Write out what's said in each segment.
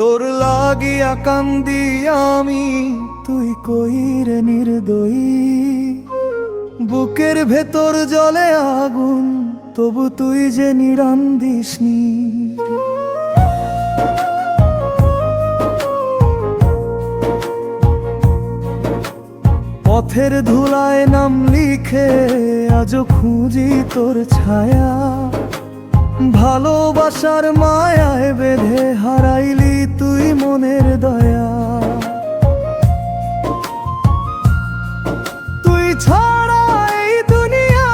তোর লাগিয়া কান্দি আমি, তুই কইরে নির্দয়ী। বুকের ভেতর জলে আগুন, তবু তুই যে নিরান্দিসনি পথের ধুলায় নাম লিখে আজও খুঁজি তোর ছায়া। ভালোবাসার মায়ায় বেঁধে হারাইলি তুই মনের দয়া। তুই ছাড়া এই দুনিয়া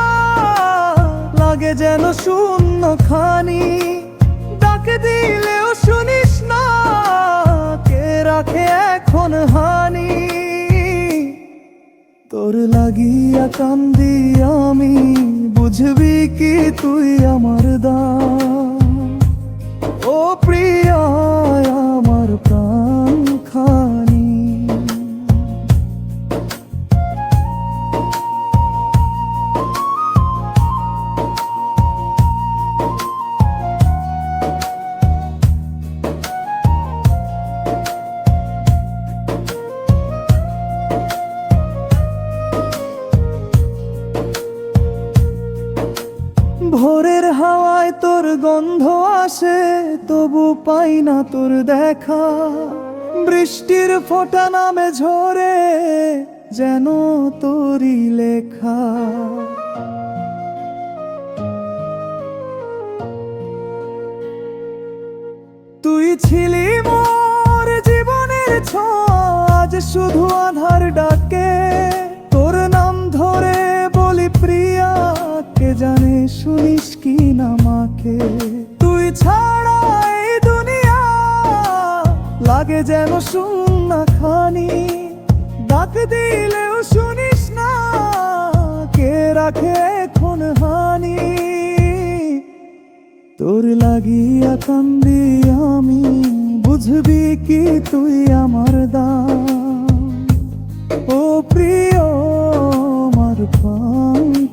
লাগে যেন শূন্য খানি ডাকে দিলেও শুনিস না কে রাখে এখন হানি। তোর লাগিয়া কান্দি আমি বুঝবি কি তুই আমার দা ও প্রিয়া ফোঁটা নামে ঝরে যেন তোরই লেখা। তুই ছিলি মোর জীবনের ছোঁয়াজ, শুধু আধার ডাকে। তোর নাম ধরে বলি প্রিয়া, কে জানে শুনিস কি না মাকে। তুই ছাড়া এই দুনিয়া লাগে যেন শূন্য খানি, ডাক দিলেও শুনিস না, কে রাখে এখন হানি? তোর লাগিয়া কান্দি আমি, বুঝবি কি তুই আমার দাম? ও প্রিয়, আমার পাখানি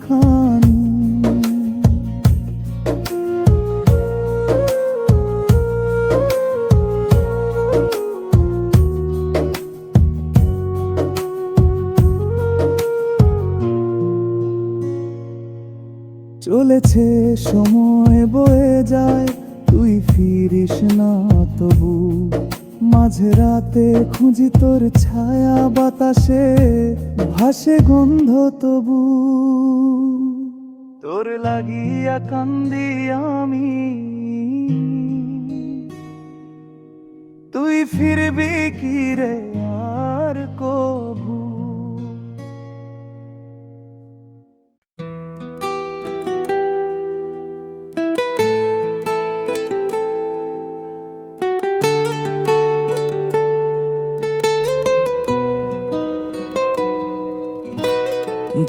চলেছে, সময় বয়ে যায়, তুই ফিরিস না তবু। মাঝে রাতে খুঁজি তোর ছায়া বাতাসে, ভাসে গন্ধ তবু। তোর লাগিয়া কান্দি আমি। তুই ফিরবি কি রে আর কবু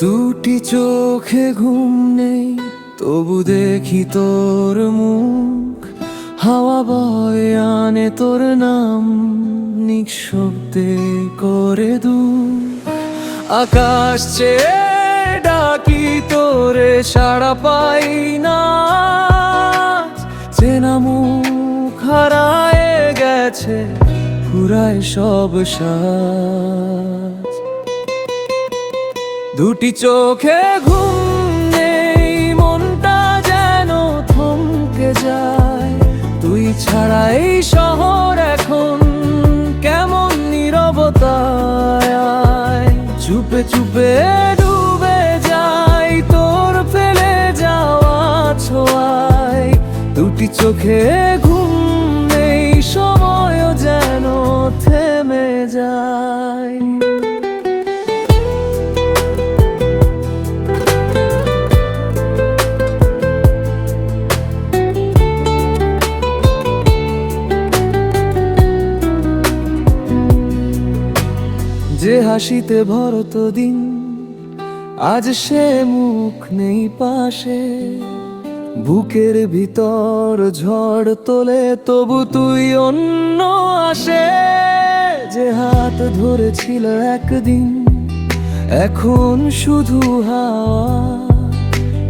দুটি চোখে ঘুম নেই, তবু দেখি তোর মুখ। হাওয়া বয় আনে তোর নাম নিঃশব্দে করে দু আকাশ চেয়ে ডাকি তোরে, সাড়া পাই না। চেনা মুখ হারায় গেছে, ফুরায় সব সাজ। দুটি চোখে ঘুম নেই, মনটা যেন থমকে যায়। তুই ছাড়া এই শহর এখন কেমন নীরবতায় চুপে চুপে ডুবে যাই, তোর ফেলে যাওয়া ছোঁয়ায়। দুটি চোখে হাসিতে ভরত দিন। আজ সে মুখ নেই পাশে, বুকের ভিতর ঝড় তোলে, তবু তুই অন্য আসে। যে হাত ধরেছিল একদিন, এখন শুধু হাওয়া।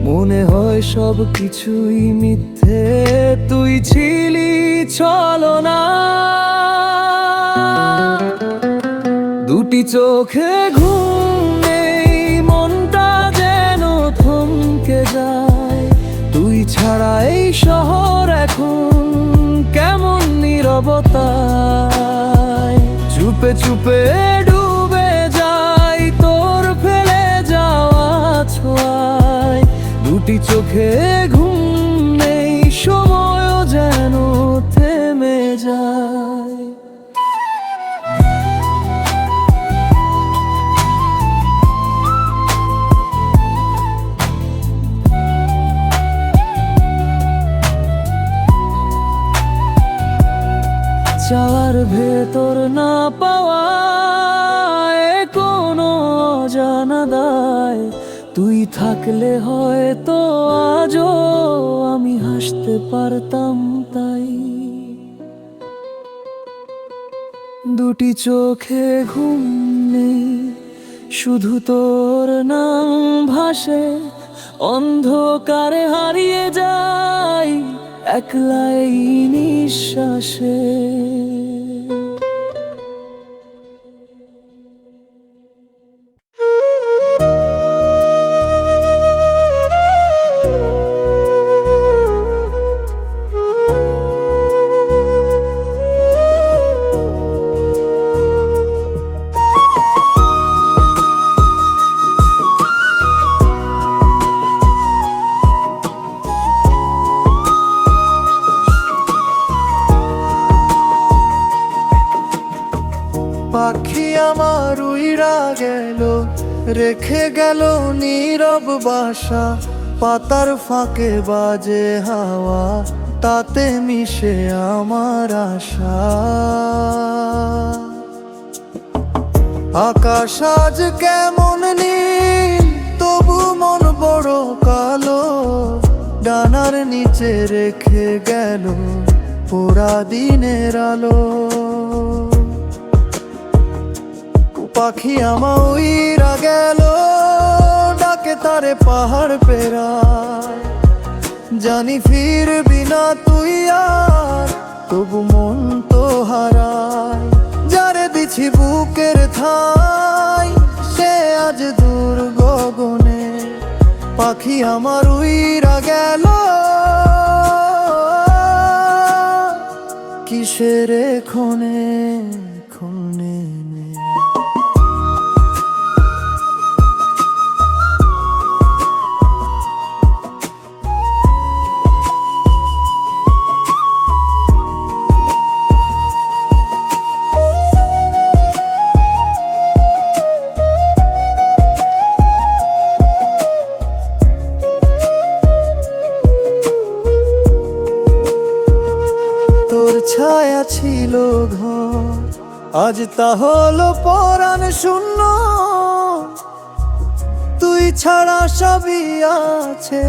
মনে হয় সব কিছুই মিথ্যে, তুই ছিলি ছলনা। দুটি চোখে ঘুম নেই, মনটা যেন থমকে যায়। তুই ছাড়া এই শহর এখন কেমন নীরবতায়? চুপে চুপে ডুবে যাই, তোর ফেলে যাওয়া ছোঁয়ায়। দুটি চোখে থাকলে হয়তো আজও আমি হাসতে পারতাম তাই। দুটি চোখে ঘুম নেই, শুধু তোর নাম ভাসে, অন্ধকারে হারিয়ে যাই একলাই নিঃশ্বাসে। গেল নীরব বাসা, পাতার ফাঁকে বাজে হাওয়া, তাতে মিশে আমার আশা। আকাশ আজ কেমন নীল, তবু মন বড় কালো। ডানার নিচে রেখে গেল পোড়া দিনের আলো। পাখি আমা উইরা গেল, ডাকে তারে পাহাড় পেরায়। জানি ফিরবি না তুই আর, তবু মন তো হারায়। যারে দিছি বুকের থাই সে আজ দূর গগনে। পাখি আমার উইরা গেল, কিসের ক্ষণে ক্ষণে? তা হলো পরাণ শূন্য। তুই ছাড়া সবই আছে,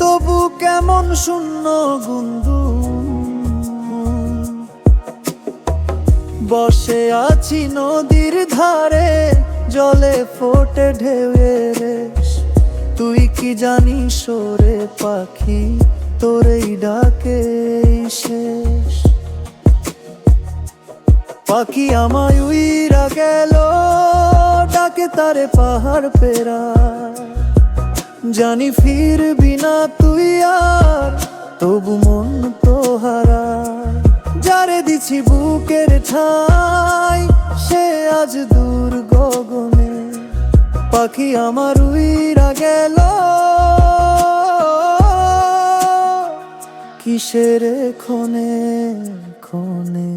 তবু কেমন শূন্য গুন্দু বসে আছি নদীর ধারে, জলে ফোটে ঢেউয়ের। তুই কি জানিস ওরে পাখি তোরেই ডাকে শেষ পাখি আমায় উইরা গেল, ডাকে তারে পাহাড় পেরা জানি ফিরবি না তুই আর, তবু মন তো হারা। যারে দিছি বুকের ঠাই, সে আজ দূর গগনে। পাখি আমার উইরা গেল, কিসের ক্ষণে ক্ষণে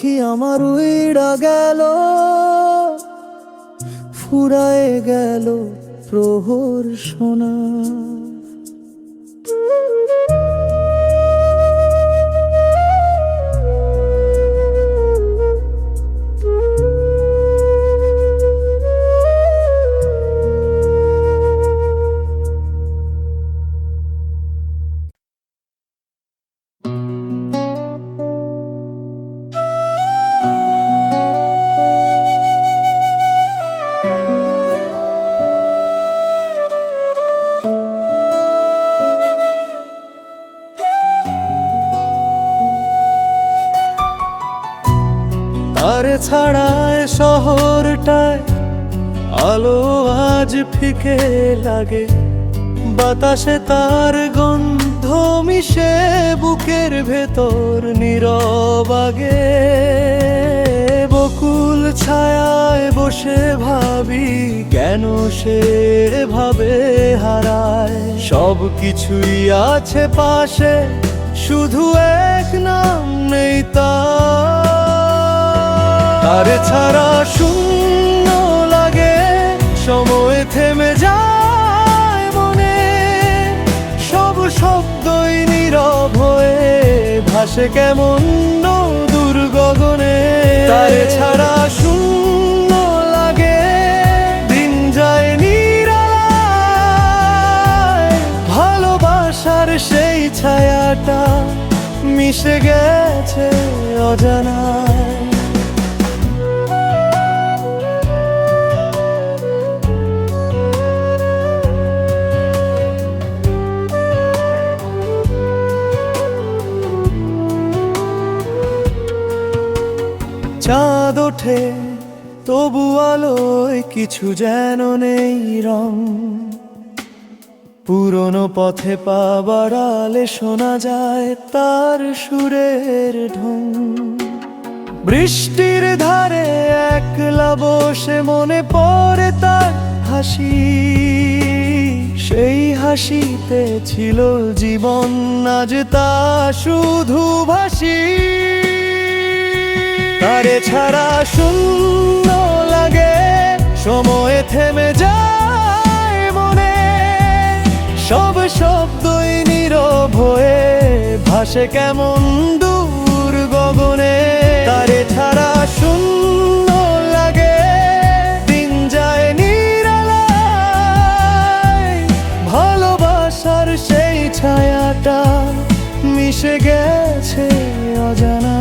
পাখি আমার উইড়া গেল ফুরায় গেল প্রহর সোনা। তারে ছাড়ায় শহরটায় আলো আজ ফিকে লাগে। বাতাসে তার গন্ধ মিশে বুকের ভেতর নীরবাগে বকুল ছায়ায় বসে ভাবি, কেন সে ভাবে হারায়? সব কিছুই আছে পাশে, শুধু এক নাম নেই তার। তারে ছাড়া শূন্য লাগে। সময় থেমে যায় মনে। সব শব্দই নীরব হয়ে ভাসে কেমন দূর গগনে তারে ছাড়া শূন্য লাগে। দিন যায় নিরালায়। ভালোবাসার সেই ছায়াটা মিশে গেছে অজানায়। ওঠে তবু আলোয় কিছু যেন নেই রং। পুরনো পথে পা বাড়ালে শোনা যায় তার সুরের ঢং। বৃষ্টির ধারে একলা বসে মনে পড়ে তার হাসি। সেই হাসিতে ছিল জীবন, আজ তা শুধু ভাসি। তারে ছাড়া শূন্য লাগে। সময় থেমে যায় মনে। সব শব্দই নীরব হয়ে ভাসে কেমন দূর গগনে। তারে ছাড়া শূন্য লাগে। দিন যায় নিরালায়। ভালোবাসার সেই ছায়াটা মিশে গেছে অজানা।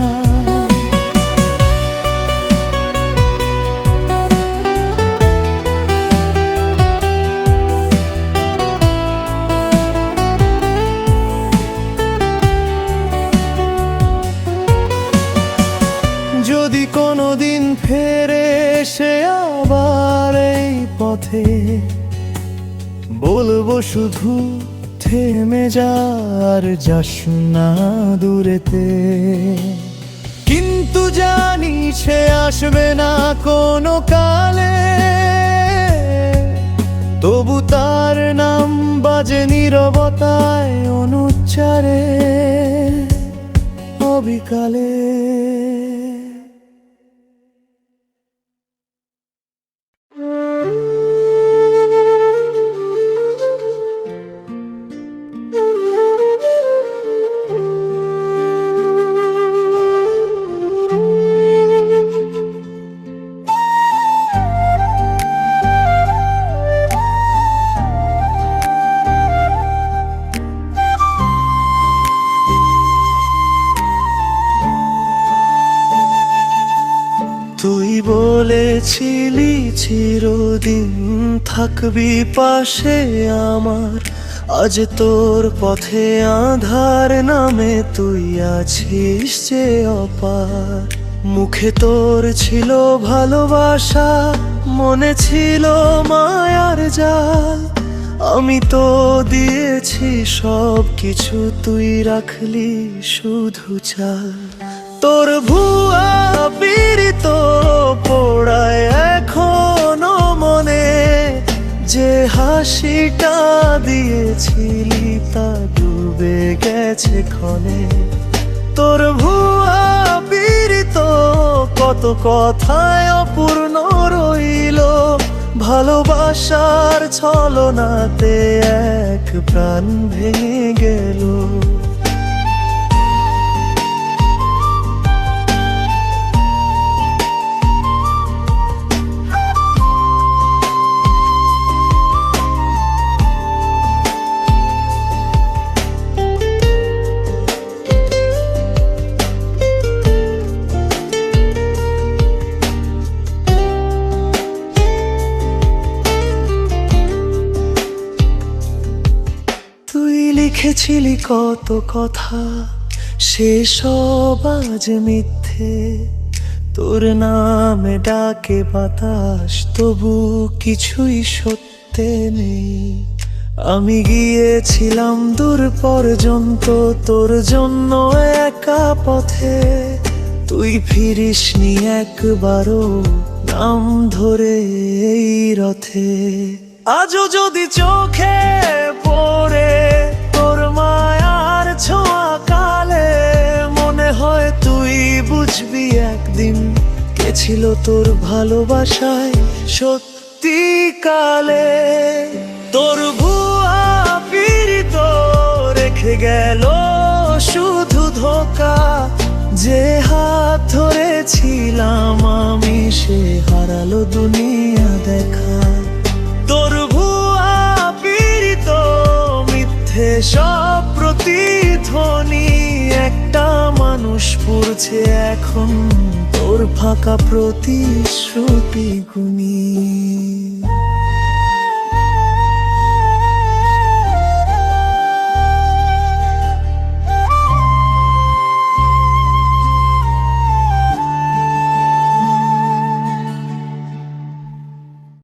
শুধু থেমে যার, যাস না দূরেতে। কিন্তু জানি সে আসবে না কোনো কালে। তবু তার নাম বাজে নিরবতায় অনুচ্চারে। অবিকালে চিরদিন থাকবি পাশে আমার, আজ তোর পথে আধার নামে তুই আছিস যে অপার। মুখে তোর ছিল ভালোবাসা, মনে ছিল মায়ার জাল। আমি তো দিয়েছি সব কিছু, তুই রাখলি শুধু চাল। তোর ভুয়া পীড়িত যে হাসিটা দিয়েছিলি তা ডুবে গেছে ক্ষণে। তোর ভুয়া পীড়িত কত কথায় অপূর্ণ রইল। ভালোবাসার ছলনাতে এক প্রাণ ভেঙে গেল। লিখেছিলি কত কথা, সে সব আজ মিথ্যে। তোর নামে ডাকে বাতাস, তবু কিছুই সত্যে নেই। আমি গিয়েছিলাম দূর পর্যন্ত, তোর জন্য একা পথে। তুই ফিরিস নি একবারও, নাম ধরে এই রথে। আজও যদি চোখে পড়ে একদিন গেছিল তোর ভালোবাসায় সত্যি কালে তোর ভুয়া পীড়িত রেখে গেল শুধু ধোকা। যে হাত ধরেছিলাম আমি, সে হারালো দুনিয়া পড়ছে এখন তোর ফাঁকা প্রতিশ্রুতি গুনি